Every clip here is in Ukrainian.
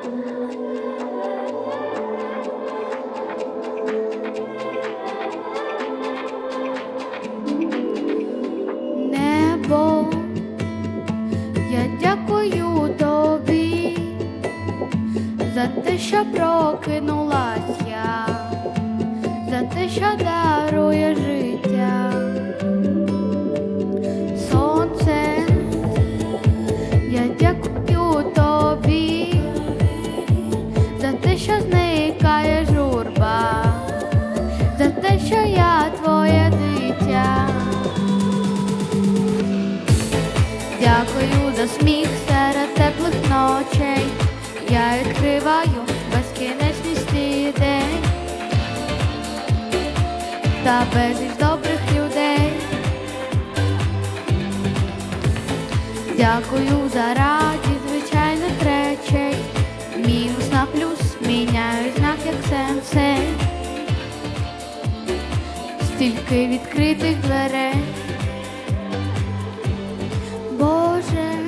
Небо, я дякую тобі за те, що прокинулася, за те, що дав. Що твоє дитя. Дякую за сміх серед теплих ночей. Я відкриваю безкінечність ідей та безліч добрих людей. Дякую за радість Стільки відкритих дверей. Боже,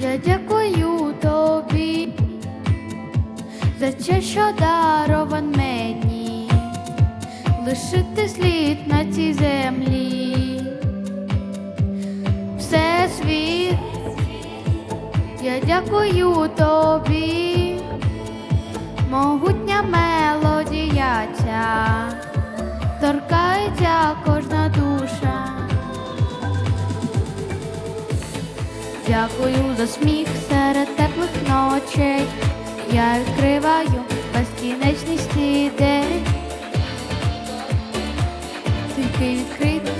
я дякую тобі за те, що дарован мені лишити слід на цій землі. Всесвіт, я дякую тобі, могутня мелодія ця, Дякую за сміх серед теплих ночей. Я відкриваю безкінечність ідей. Тільки відкрити.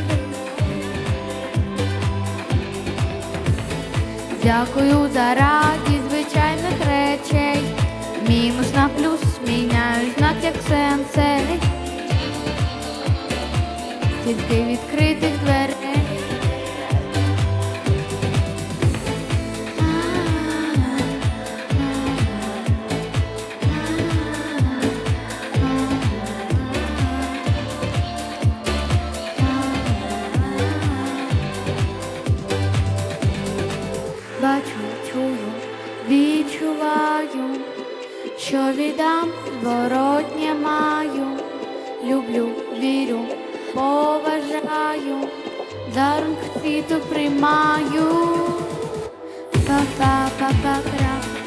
Дякую за радість звичайних речей. Мінус на плюс міняю знак як сенсей. Тільки відкритих дверей. Бачу, чую, відчуваю, що віддам зворотнє маю. Люблю, вірю, поважаю, дарунок світу приймаю. Па-па-па-па-кра.